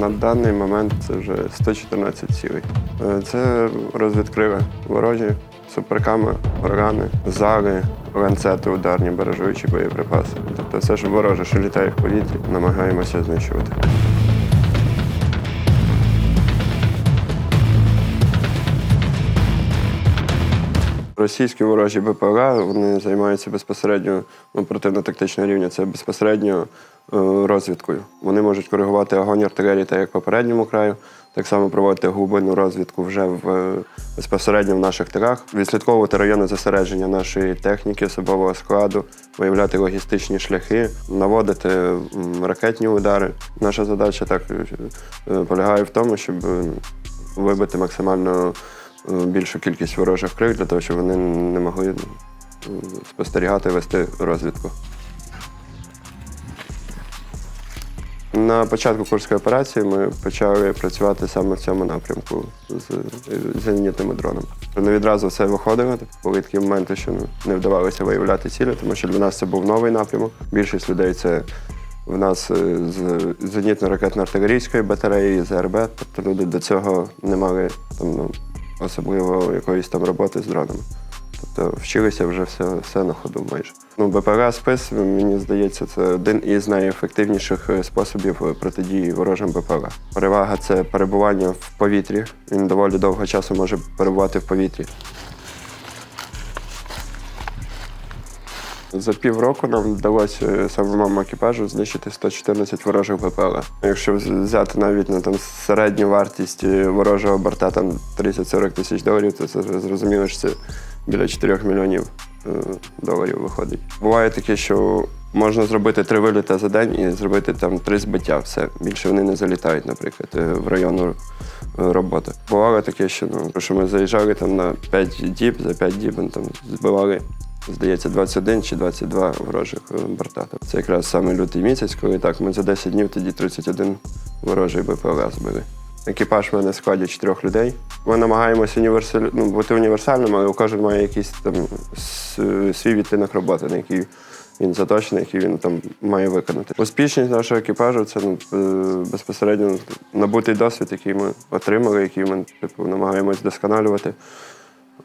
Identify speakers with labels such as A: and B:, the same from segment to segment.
A: На даний момент це вже 114 цілей. Е, Це розвідкриве ворожі, суперками, органи, зали, ланцети ударні, бережуючі боєприпаси. Тобто все, що вороже, що літає в повітрі, намагаємося знищувати. Російські ворожі БПЛА вони займаються безпосередньо ну, оперативно-тактичного рівня. Це безпосередньо е, розвідкою. Вони можуть коригувати огонь артилерії, так як в попередньому краю, так само проводити глибинну розвідку вже в е, безпосередньо в наших тилах, відслідковувати райони зосередження нашої техніки, особового складу, виявляти логістичні шляхи, наводити ракетні удари. Наша задача так е, полягає в тому, щоб вибити максимально більшу кількість ворожих крил для того, щоб вони не могли е, спостерігати, вести розвідку. На початку курської операції ми почали працювати саме в цьому напрямку з е, зенітними дронами. Не відразу все виходило. Були такі моменти, що не вдавалося виявляти цілі, тому що для нас це був новий напрямок. Більшість людей це в нас е, з зенітно-ракетно-артилерійської батареї, з РБ. Тобто люди до цього не мали там, ну, особливо якоїсь там роботи з дронами. Тобто вчилися вже все, все на ходу майже. Ну, БПЛА спис, мені здається, це один із найефективніших е, способів е, протидії ворожим БПЛА. Перевага це перебування в повітрі. Він доволі довго часу може перебувати в повітрі. За півроку нам вдалося е, самому екіпажу знищити 114 ворожих БПЛА. Якщо взяти навіть на там середню вартість е, ворожого борта там 30-40 тисяч доларів, то це зрозуміло, що це біля 4 мільйонів е, доларів виходить. Буває таке, що можна зробити три виліти за день і зробити там три збиття. Все більше вони не залітають, наприклад, в району роботи. Бувало таке, що ну що ми заїжджали там на 5 діб, за 5 діб ну, там збивали. Здається, 21 чи 22 ворожих е, борта. Тобто Це якраз саме лютий місяць, коли так, ми за 10 днів тоді 31 ворожий БПЛА збили. Екіпаж в мене в складі чотирьох людей. Ми намагаємося універсаль... ну, бути універсальним, але кожен має якийсь там свій відтинок роботи, на який він заточений, який він там має виконати. Успішність нашого екіпажу це ну, е, безпосередньо набутий досвід, який ми отримали, який ми типу, намагаємось вдосконалювати.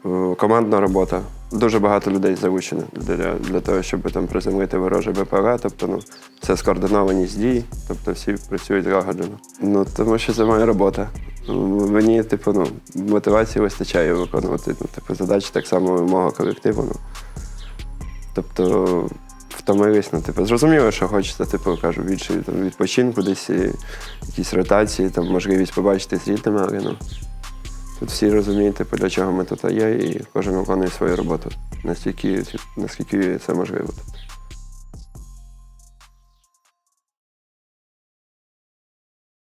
A: Е, Командна робота. Дуже багато людей залучено для, для того, щоб там приземлити ворожий БПЛА. Тобто, ну, це скоординованість дій, тобто всі працюють злагоджено. Ну, тому що це моя робота. Мені, типу, ну, мотивації вистачає виконувати ну, типу, задачі так само мого колективу. Ну. Тобто втомились, ну, типу, зрозуміло, що хочеться, типу, кажу, більше там, відпочинку, десь якісь ротації, там, можливість побачити з рідними, але ну, Тут всі розуміють, типу, для чого ми тут є, і кожен виконує свою роботу настільки, наскільки це можливо.